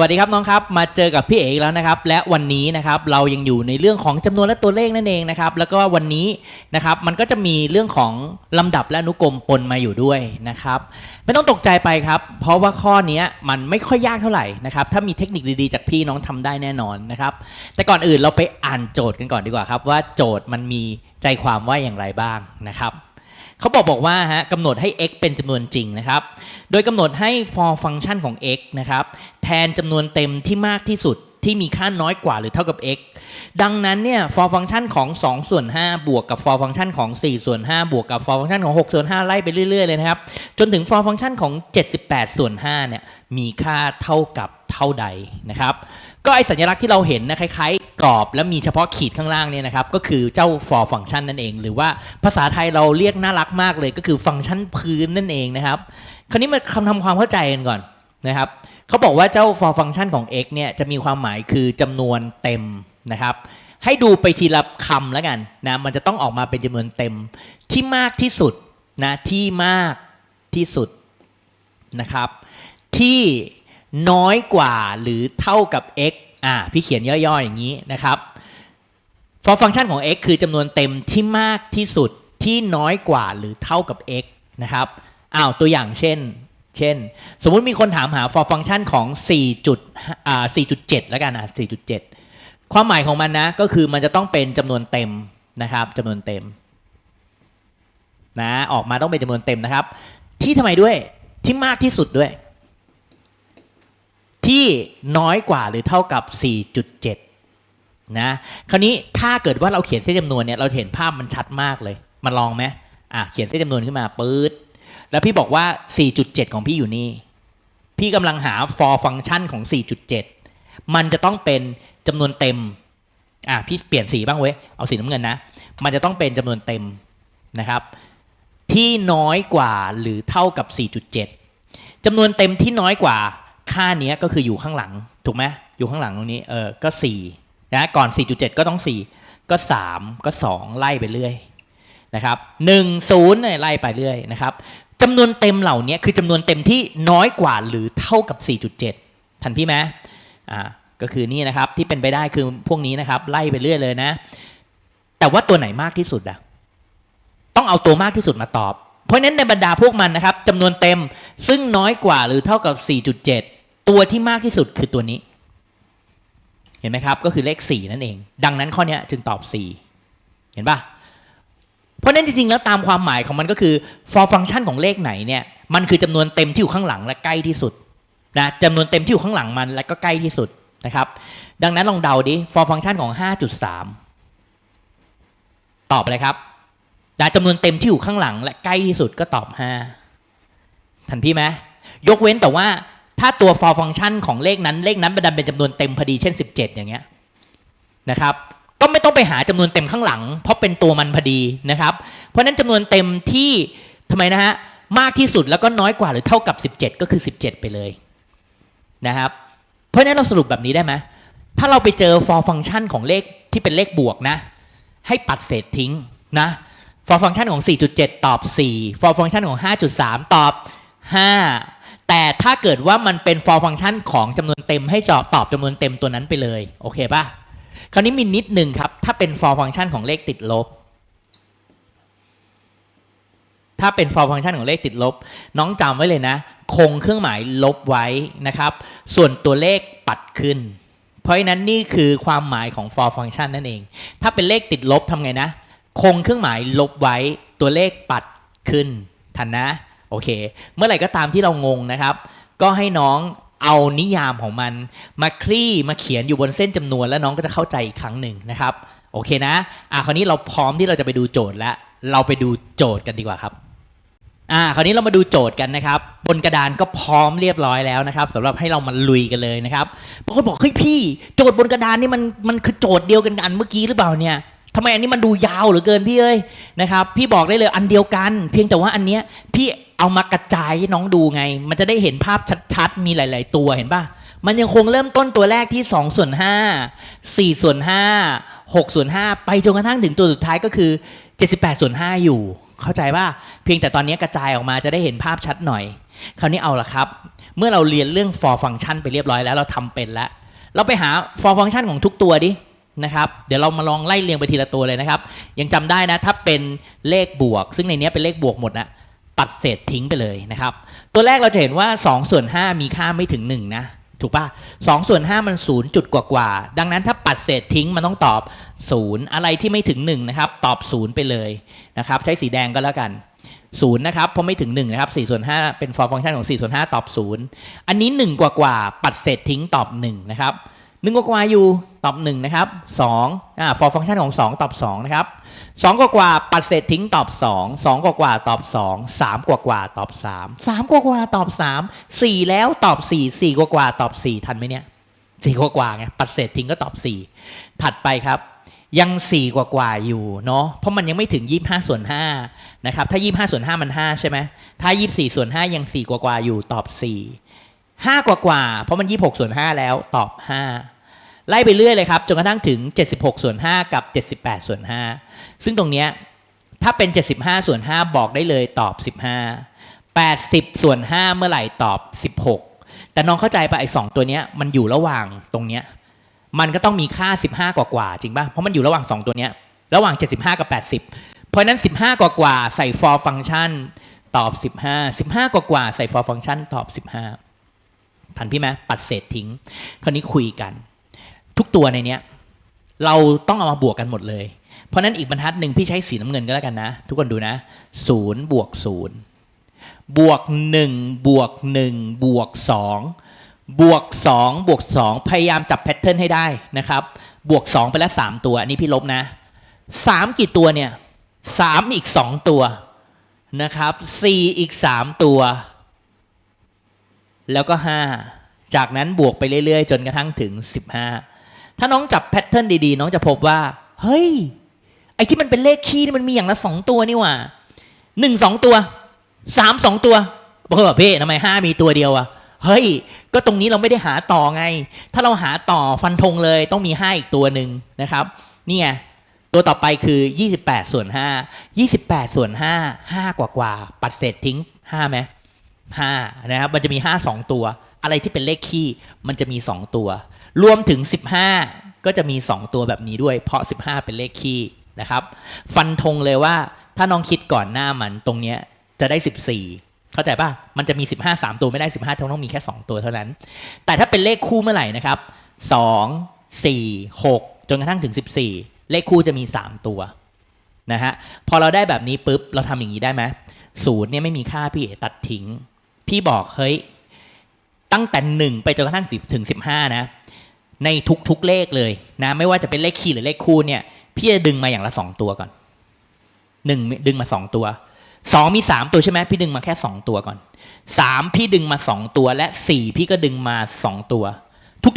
วัสดีครับน้องครับ มาเจอกับพี่เอกแล้วนะครับ และวันนี้นะครับเรายังอยู่ในเรื่องของจำนวนและตัวเลขนั่นเองนะครับ แล้วก็วันนี้นะครับมันก็จะมีเรื่องของลำดับและอนุกรมปนมาอยู่ด้วยนะครับ ไม่ต้องตกใจไปครับ เพราะว่าข้อนี้มันไม่ค่อยยากเท่าไหร่นะครับ ถ้ามีเทคนิคดีๆจากพี่น้องทำได้แน่นอนนะครับ แต่ก่อนอื่นเราไปอ่านโจทย์กันก่อนดีกว่าครับ ว่าโจทย์มันมีใจความว่าอย่างไรบ้างนะครับเขาบอกบอกว่าฮะกำหนดให้ x เป็นจำนวนจริงนะครับ โดยกำหนดให้ for function ของ x นะครับ ทนจำนวนเต็มที่มากที่สุดที่มีค่าน้อยกว่าหรือเท่ากับ x ดังนั้นเนี่ย for function ของ 2 ส่วน 5 บวกกับ for function ของ 4 ส่วน 5 บวกกับ for function ของ 6 ส่วน 5 ไล่ไปเรื่อย ๆ เลยนะครับ จนถึง for function ของ 78 ส่วน 5 เนี่ย มีค่าเท่ากับเท่าใดนะครับ ก็ไอสัญลักษณ์ที่เราเห็นนะคล้ายๆ กรอบแล้วมีเฉพาะขีดข้างล่างเนี่ยนะครับ ก็คือเจ้า for function นั่นเอง หรือว่าภาษาไทยเราเรียกน่ารักมากเลยก็คือฟังก์ชันพื้นนั่นเองนะครับ คราวนี้มาคำทำความเข้าใจกันก่อนนะครับ เขาบอกว่าเจ้า for function ของ x เนี่ยจะมีความหมายคือจำนวนเต็มนะครับ ให้ดูไปทีละคำแล้วกันนะมันจะต้องออกมาเป็นจำนวนเต็มที่มากที่สุดนะที่มากที่สุดนะครับ ที่น้อยกว่าหรือเท่ากับ x อ่าพี่เขียนย่อๆอย่างนี้นะครับ for function ของ x คือจำนวนเต็มที่มากที่สุดที่น้อยกว่าหรือเท่ากับ x นะครับอ้าวตัวอย่างเช่น เช่น สมมุติมีคนถามหา for function ของ4จุดอ่า4.7 แล้วกันนะ4.7 ความหมายของมันนะ ก็คือมันจะต้องเป็นจำนวนเต็มนะครับจำนวนเต็มนะออกมาต้องเป็นจำนวนเต็มนะครับ ที่ทำไมด้วยที่มากที่สุดด้วย ที่น้อยกว่าหรือเท่ากับ 4.7 นะ คราวนี้ถ้าเกิดว่าเราเขียนเส้นจำนวนเนี่ยเราเห็นภาพมันชัดมากเลย มาลองไหมอะเขียนเส้นจำนวนขึ้นมาปื๊ด แล้วพี่บอกว่า 4.7 ของพี่อยู่นี่ พี่กำลังหา for function ของ 4.7 มันจะต้องเป็นจำนวนเต็ม อะ พี่เปลี่ยนสีบ้างเว้ย เอาสีน้ำเงินนะ มันจะต้องเป็นจำนวนเต็มนะครับ ที่น้อยกว่าหรือเท่ากับ 4.7 จำนวนเต็มที่น้อยกว่าค่าเนี้ยก็คืออยู่ข้างหลัง ถูกไหมอยู่ข้างหลังตรงนี้ เออ ก็ 4 นะ ก่อน 4.7 ก็ต้อง 4 ก็ 3 ก็ 2 ไล่ไปเรื่อยนะครับ 1 0เนี่ยไล่ไปเรื่อยนะครับ จำนวนเต็มเหล่านี้คือจำนวนเต็มที่น้อยกว่าหรือเท่ากับ 4.7 ทันพี่ไหมอ่าก็คือนี่นะครับที่เป็นไปได้คือพวกนี้นะครับไล่ไปเรื่อยเลยนะ แต่ว่าตัวไหนมากที่สุดอะต้องเอาตัวมากที่สุดมาตอบ เพราะนั้นในบรรดาพวกมันนะครับจำนวนเต็มซึ่งน้อยกว่าหรือเท่ากับ 4.7 ตัวที่มากที่สุดคือตัวนี้ เห็นไหมครับก็คือเลข 4 นั่นเอง ดังนั้นข้อนี้จึงตอบ 4 เห็นปะ เพราะนั้นจริงๆ แล้วตามความหมายของมันก็คือ for function ของเลขไหนเนี่ยมันคือจำนวนเต็มที่อยู่ข้างหลังและใกล้ที่สุดนะจำนวนเต็มที่อยู่ข้างหลังมันและก็ใกล้ที่สุดนะครับ ดังนั้นลองเดาดิ for function ของ 5.3 ตอบอะไรครับนะจำนวนเต็มที่อยู่ข้างหลังและใกล้ที่สุดก็ตอบ 5 ทันพี่ไหมยกเว้นแต่ว่าถ้าตัว for function ของเลขนั้นเลขนั้นดันเป็นจำนวนเต็มพอดีเช่น 17 อย่างเงี้ยนะครับ ก็ไม่ต้องไปหาจำนวนเต็มข้างหลัง เพราะเป็นตัวมันพอดีนะครับ เพราะฉะนั้นจำนวนเต็มที่ทำไมนะฮะมากที่สุดแล้วก็น้อยกว่าหรือเท่ากับ 17 ก็คือ 17 ไปเลยนะครับเพราะฉะนั้นเราสรุปแบบนี้ได้ไหมถ้าเราไปเจอ for function ของเลขที่เป็นเลขบวกนะ ให้ปัดเศษทิ้งนะ for function ของ 4.7 ตอบ 4 for function ของ 5.3 ตอบ 5 แต่ถ้าเกิดว่ามันเป็น for function ของจำนวนเต็มให้จอบตอบจำนวนเต็มตัวนั้นไปเลย โอเคป่ะ คราวนี้มีนิดหนึ่งครับ ถ้าเป็น for function ของเลขติดลบ ถ้าเป็น for function ของเลขติดลบ น้องจำไว้เลยนะ คงเครื่องหมายลบไว้นะครับ ส่วนตัวเลขปัดขึ้น เพราะฉะนั้นนี่คือความหมายของ for function นั่นเอง ถ้าเป็นเลขติดลบทำไงนะ คงเครื่องหมายลบไว้ ตัวเลขปัดขึ้น ทันนะ โอเค เมื่อไหร่ก็ตามที่เรางงนะครับ ก็ให้น้อง เอานิยามของมัน มาคลี่มาเขียนอยู่บนเส้นจำนวน แล้วน้องก็จะเข้าใจอีกครั้งหนึ่งนะครับ โอเคนะอะคราวนี้เราพร้อมที่เราจะไปดูโจทย์แล้ว เราไปดูโจทย์กันดีกว่าครับอ่าคราวนี้เรามาดูโจทย์กันนะครับ บนกระดานก็พร้อมเรียบร้อยแล้วนะครับสำหรับให้เรามาลุยกันเลยนะครับบางคนบอกเฮ้ยพี่โจทย์บนกระดานนี่มันมันคือโจทย์เดียวกันกับอันเมื่อกี้หรือเปล่าเนี่ยทำไมอันนี้มันดูยาวเหลือเกินพี่เอ้ยนะครับ พี่บอกได้เลยอันเดียวกัน เพียงแต่ว่าอันเนี้ยพี่ เอามากระจายให้น้องดูไง มันจะได้เห็นภาพชัดๆ มีหลาย ๆ ตัวเห็นป่ะ มันยังคงเริ่มต้นตัวแรกที่2ส่วน5 4ส่วน5 6ส่วน5ไปจนกระทั่งถึงตัวสุดท้ายก็คือ 78ส่วน5อยู่ เข้าใจว่าเพียงแต่ตอนนี้กระจายออกมาจะได้เห็นภาพชัดหน่อย คราวนี้เอาละครับ เมื่อเราเรียนเรื่อง for function ไปเรียบร้อยแล้วเราทำเป็นแล้ว เราไปหา for function ของทุกตัวดินะครับเดี๋ยวเรามาลองไล่เรียงไปทีละตัวเลยนะครับ ยังจำได้นะถ้าเป็นเลขบวก ซึ่งในนี้เป็นเลขบวกหมดนะ ตัดเศษทิ้งไปเลยนะครับ ตัวแรกเราจะเห็นว่า2ส่วน5มีค่าไม่ถึง 1 นะ ถูกปะ2ส่วน5มัน0จุดกว่าๆดังนั้นถ้าปัดเศษทิ้งมันต้องตอบ0อะไรที่ไม่ถึง 1 นะครับ ตอบ0ไปเลยนะครับ ใช้สีแดงก็แล้วกัน0นะครับเพราะไม่ถึง1นะครับ4ส่วน5เป็น for function ของ4ส่วน5ตอบ 0 อันนี้ 1 กว่ากว่าปัดเศษทิ้งตอบ1นะครับ 1กว่ากว่าอยู่ตอบ1นะครับ2อ่า for function ของ 2 ตอบ 2 นะครับ 2 กว่ากว่าปัดเศษทิ้งตอบ 2 2 กว่ากว่าตอบ 2 3 กว่ากว่าตอบ 3 3 กว่ากว่าตอบ 3 4 แล้วตอบ 4 4 กว่ากว่าตอบ 4 ทันไหมเนี่ย4กว่ากว่าไงปัดเศษทิ้งก็ตอบ 4 ถัดไปครับ ยัง 4 กว่ากว่าอยู่เนาะเพราะมันยังไม่ถึง 25 ส่วน5นะครับถ้า 25 ส่วน 5 มัน 5 ใช่ไหมถ้า 24 ส่วน 5 ยัง 4 กว่ากว่าอยู่ตอบ 4 5กว่ากว่าเพราะมัน26ส่วน5แล้วตอบ5ไล่ไปเรื่อยเลยครับจนกระทั่งถึง 76 ส่วน 5 กับ 78 ส่วน 5 ซึ่งตรงเนี้ยถ้าเป็น 75 ส่วน 5 บอกได้เลยตอบ 15 80 ส่วน 5 เมื่อไหร่ตอบ 16 แต่น้องเข้าใจปะไอ้สองตัวเนี้ยมันอยู่ระหว่างตรงเนี้ยมันก็ต้องมีค่า 15 กว่ากว่าจริงป่ะเพราะมันอยู่ระหว่าง 2 ตัวเนี้ยระหว่าง 75 กับ 80 เพราะนั้น 15 กว่ากว่าใส่ for function ตอบ 15 15 กว่ากว่าใส่ for function ตอบ 15 ทันพี่ไหมปัดเศษทิ้ง คราวนี้คุยกัน ทุกตัวในเนี้ย เราต้องเอามาบวกกันหมดเลย เพราะฉะนั้นอีกบรรทัดหนึ่งพี่ใช้สีน้ำเงินก็แล้วกันนะ ทุกคนดูนะศูนย์บวกศูนย์บวกหนึ่งบวกหนึ่งบวกสองบวกสองบวกสองพยายามจับแพทเทิร์นให้ได้นะครับ บวกสองไปแล้วสามตัว อันนี้พี่ลบนะสามกี่ตัวเนี่ยสามอีกสองตัวนะครับสี่อีกสามตัว แล้วก็ห้าจากนั้นบวกไปเรื่อยๆ จนกระทั่งถึงสิบห้าถ้าน้องจับแพทเทิร์นดีๆ น้องจะพบว่า เฮ้ย ไอ้ที่มันเป็นเลขคี่นี่มันมีอย่างละสองตัวนี่หว่าหนึ่งสองตัวสามสองตัวบอกว่าเพ่ทำไมห้ามีตัวเดียวอะเฮ้ย ก็ตรงนี้เราไม่ได้หาต่อไง ถ้าเราหาต่อฟันธงเลยต้องมีห้าอีกตัวหนึ่งนะครับ นี่ไงตัวต่อไปคือ 28 ส่วน 5 28 ส่วน 5 5 กว่ากว่า ปัดเศษทิ้ง5ไหม ห้านะครับมันจะมี 5 2 ตัว อะไรที่เป็นเลขคี่มันจะมี 2 ตัว รวมถึง 15 ก็จะมี 2 ตัวแบบนี้ด้วย เพราะ 15 เป็นเลขคี่นะครับ ฟันธงเลยว่าถ้าน้องคิดก่อนหน้ามันตรงเนี้ยจะได้ 14 เข้าใจป่ะ มันจะมี 15 3 ตัวไม่ได้ 15ต้องมีแค่ 2 ตัวเท่านั้น แต่ถ้าเป็นเลขคู่เมื่อไหร่นะครับ 2 4 6 จนกระทั่งถึง 14 เลขคู่จะมี 3 ตัวนะฮะ พอเราได้แบบนี้ปุ๊บ เราทำอย่างนี้ได้ไหมศูนย์เนี่ยไม่มีค่าพี่เอตัดทิ้ง พี่บอกเฮ้ยตั้งแต่หนึ่งไปจนกระทั่งสิบถึงสิบห้านะ ในทุกๆเลขเลยนะ ไม่ว่าจะเป็นเลขคี่หรือเลขคู่เนี่ย พี่จะดึงมาอย่างละสองตัวก่อนหนึ่งดึงมาสองตัวสองมีสามตัวใช่ไหมพี่ดึงมาแค่สองตัวก่อนสามพี่ดึงมาสองตัวและสี่พี่ก็ดึงมาสองตัว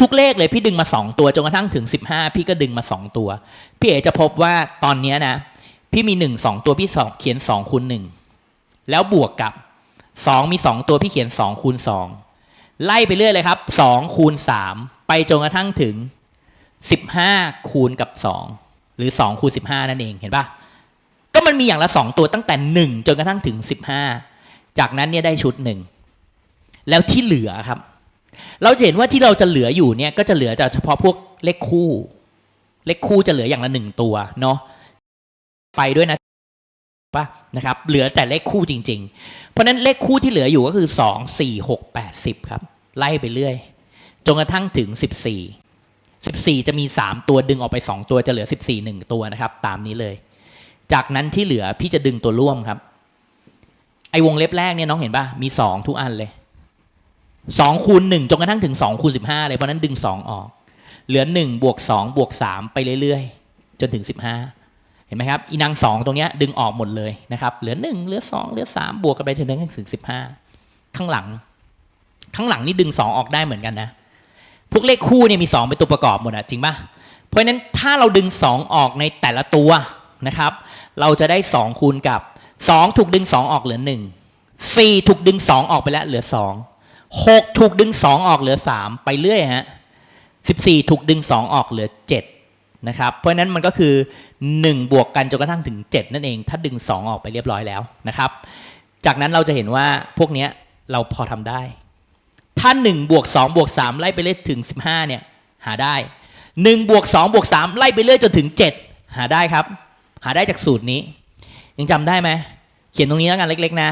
ทุกๆเลขเลยพี่ดึงมาสองตัวจนกระทั่งถึงสิบห้าพี่ก็ดึงมาสองตัว พี่เอจะพบว่าตอนเนี้ยนะ พี่มีหนึ่งสองตัวพี่สองเขียนสองคูณหนึ่งแล้วบวกกับ สองมีสองตัวพี่เขียนสองคูณสองไล่ไปเรื่อยเลยครับสองคูณสามไปจนกระทั่งถึงสิบห้าคูณกับสองหรือสองคูณสิบห้านั่นเองเห็นปะก็มันมีอย่างละสองตัวตั้งแต่หนึ่งจนกระทั่งถึงสิบห้าจากนั้นเนี่ยได้ชุดหนึ่งแล้วที่เหลือครับ เราจะเห็นว่าที่เราจะเหลืออยู่เนี่ยก็จะเหลือจากเฉพาะพวกเลขคู่ เลขคู่จะเหลืออย่างละหนึ่งตัวเนาะไปด้วยนะ ป่ะนะครับเหลือแต่เลขคู่จริง ๆ เพราะนั้นเลขคู่ที่เหลืออยู่ก็คือสองสี่หกแปดสิบครับไล่ไปเรื่อยจนกระทั่งถึงสิบสี่สิบสี่จะมีสามตัวดึงออกไปสองตัวจะเหลือสิบสี่หนึ่งตัวนะครับ ตามนี้เลย จากนั้นที่เหลือพี่จะดึงตัวร่วมครับ ไอ้วงเล็บแรกเนี่ยน้องเห็นป่ะมีสองทุกอันเลยสองคูณหนึ่งจนกระทั่งถึงสองคูณสิบห้าเลยเพราะนั้นดึงสองออก เหลือหนึ่งบวกสองบวกสามไปเรื่อยๆ จนถึงสิบ เห็นไหมครับอีนางสองตรงนี้ดึงออกหมดเลยนะครับเหลือหนึ่งเหลือสองเหลือสามบวกกันไปถึงถึงสิบห้าข้างหลัง ข้างหลังนี่ดึงสองออกได้เหมือนกันนะ พวกเลขคู่เนี่ยมีสองเป็นตัวประกอบหมดอะจริงปะเพราะฉะนั้นถ้าเราดึงสองออกในแต่ละตัวนะครับ เราจะได้สองคูณกับสองถูกดึงสองออกเหลือหนึ่งสี่ถูกดึงสองออกไปแล้วเหลือสองหกถูกดึงสองออกเหลือสามไปเรื่อยฮะสิบสี่ถูกดึงสองออกเหลือเจ็ด นะครับ เพราะฉะนั้นมันก็คือ 1 บวกกันจนกระทั่งถึง 7 นั่นเอง ถ้าดึง 2 ออกไปเรียบร้อยแล้วนะครับ จากนั้นเราจะเห็นว่าพวกนี้เราพอทำได้ ถ้า1บวก2บวก3ไล่ไปเรื่อยถึง 15เนี่ยหาได้ 1บวก2บวก3ไล่ไปเรื่อยจนถึง 7 หาได้ครับ หาได้จากสูตรนี้ ยังจำได้ไหมเขียนตรงนี้แล้วกันเล็ก ๆ นะ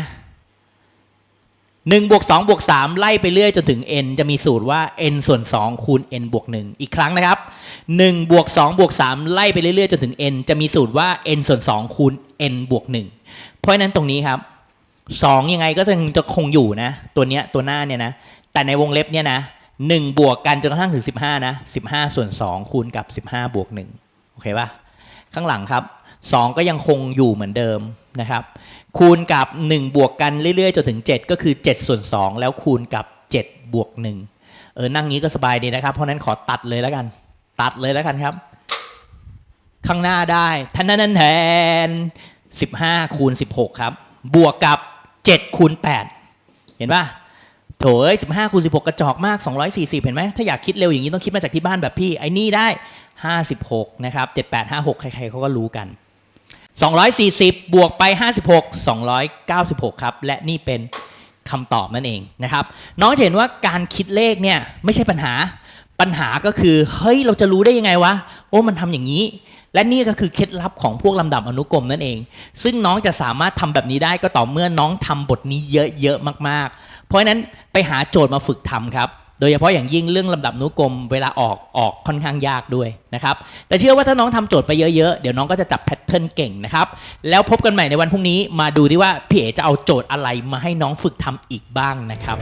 1บวก2บวก3ไล่ไปเรื่อยจนถึง n จะมีสูตรว่า n ส่วน 2 คูณ n บวก1อีกครั้งนะครับ1บวก2บวก3ไล่ไปเรื่อยๆจนถึง n จะมีสูตรว่า n ส่วน 2 คูณ n บวก1เพราะนั้นตรงนี้ครับ 2 ยังไงก็จะจะคงอยู่นะ ตัวเนี้ยตัวหน้าเนี่ยนะ แต่ในวงเล็บเนี่ยนะ1บวกกันจนกระทั่งถึง 15 นะ 15 ส่วน 2 คูณกับ 15 บวก1โอเคป่ะข้างหลังครับ 2 ก็ยังคงอยู่เหมือนเดิมนะครับ คูณกับ 1 บวกกันเรื่อยๆจนถึง 7 ก็คือ 7 ส่วน 2 แล้วคูณกับ 7 บวก 1 เออ นั่งนี้ก็สบายดีนะครับ เพราะนั้นขอตัดเลยแล้วกัน ตัดเลยแล้วกันครับ ข้างหน้าได้ทันนันแทน 15 คูณ 16 ครับ บวกกับ 7 คูณ 8 เห็นป่ะโถเอ้ย15คูณ16กระจอกมาก 240 เห็นไหมถ้าอยากคิดเร็วอย่างนี้ต้องคิดมาจากที่บ้านแบบพี่ ไอ้นี่ได้ 56 นะครับ 7856 ใครๆเขาก็รู้กัน 240 บวกไป 56 296 ครับ และนี่เป็นคำตอบนั่นเองนะครับ น้องจะเห็นว่าการคิดเลขเนี่ยไม่ใช่ปัญหา ปัญหาก็คือ เฮ้ย เราจะรู้ได้ยังไงวะ โอ้มันทำอย่างนี้ และนี่ก็คือเคล็ดลับของพวกลำดับอนุกรมนั่นเอง ซึ่งน้องจะสามารถทำแบบนี้ได้ก็ต่อเมื่อน้องทำบทนี้เยอะๆมากๆ เพราะฉะนั้นไปหาโจทย์มาฝึกทำครับ โดยเฉพาะอย่างยิ่งเรื่องลำดับนุกรมเวลาออกออกค่อนข้างยากด้วยนะครับ แต่เชื่อว่าถ้าน้องทำโจทย์ไปเยอะๆ เดี๋ยวน้องก็จะจับแพทเทิร์นเก่งนะครับ แล้วพบกันใหม่ในวันพรุ่งนี้มาดูที่ว่าพี่เอ๋จะเอาโจทย์อะไรมาให้น้องฝึกทำอีกบ้างนะครับ